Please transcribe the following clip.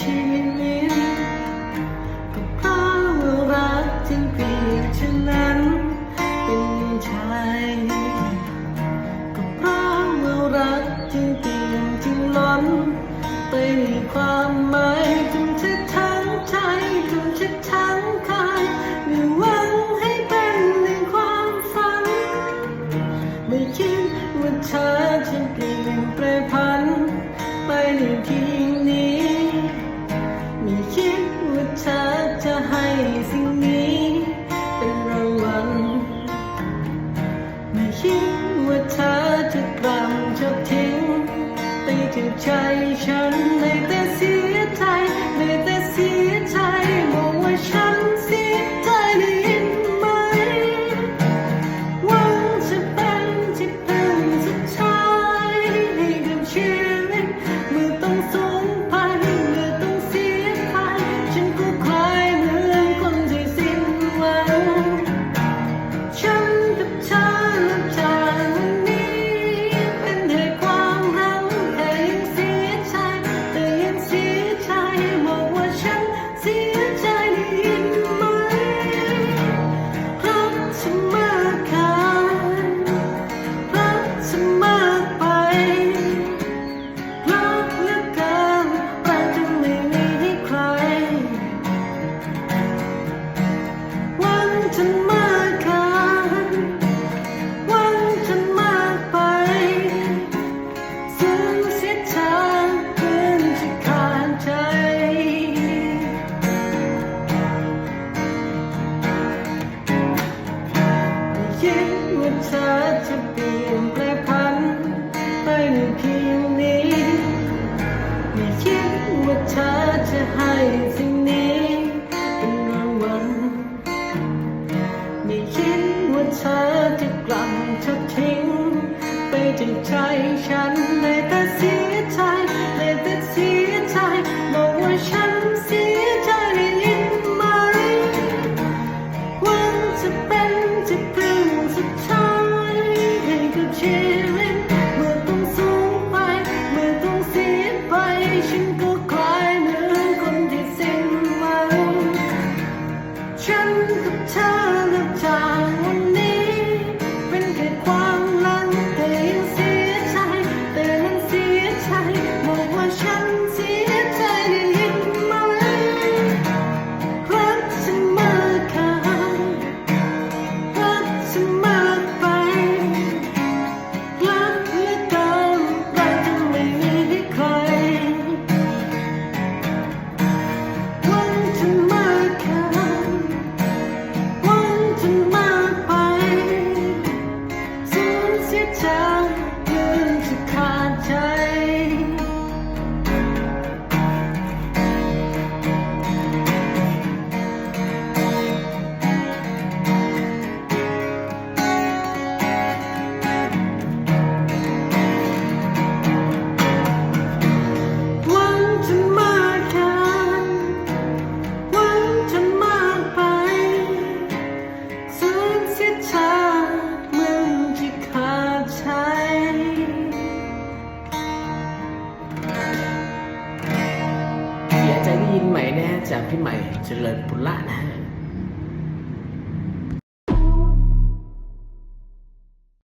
ชีวิตก็เพราะว่ารักจึงเปรียบฉันนั้นเป็นชายก็เพราะว่ารักจึงเปี่ยมจึงล้นไปด้วยความหมายทุ่มเททั้งใจทุ่มเททั้งกายม่หวังให้เป็นในความฝัน ไม่คิดว่าเธอจะเปลี่ยนแปลง จะให้สิ่งนี้ เป็นรางวัลไม่คิดว่าเธอจะกลับจะทิ้ง ไปจากใจฉัน สิ่งนี้เป็นรางวัลไม่คิดว่าเธอจะกลับเธอทิ้ง ไปจากใจฉันใน ใจได้ยินใหม่นะฮะจากพี่ใหม่เฉลิมปุระนะฮะ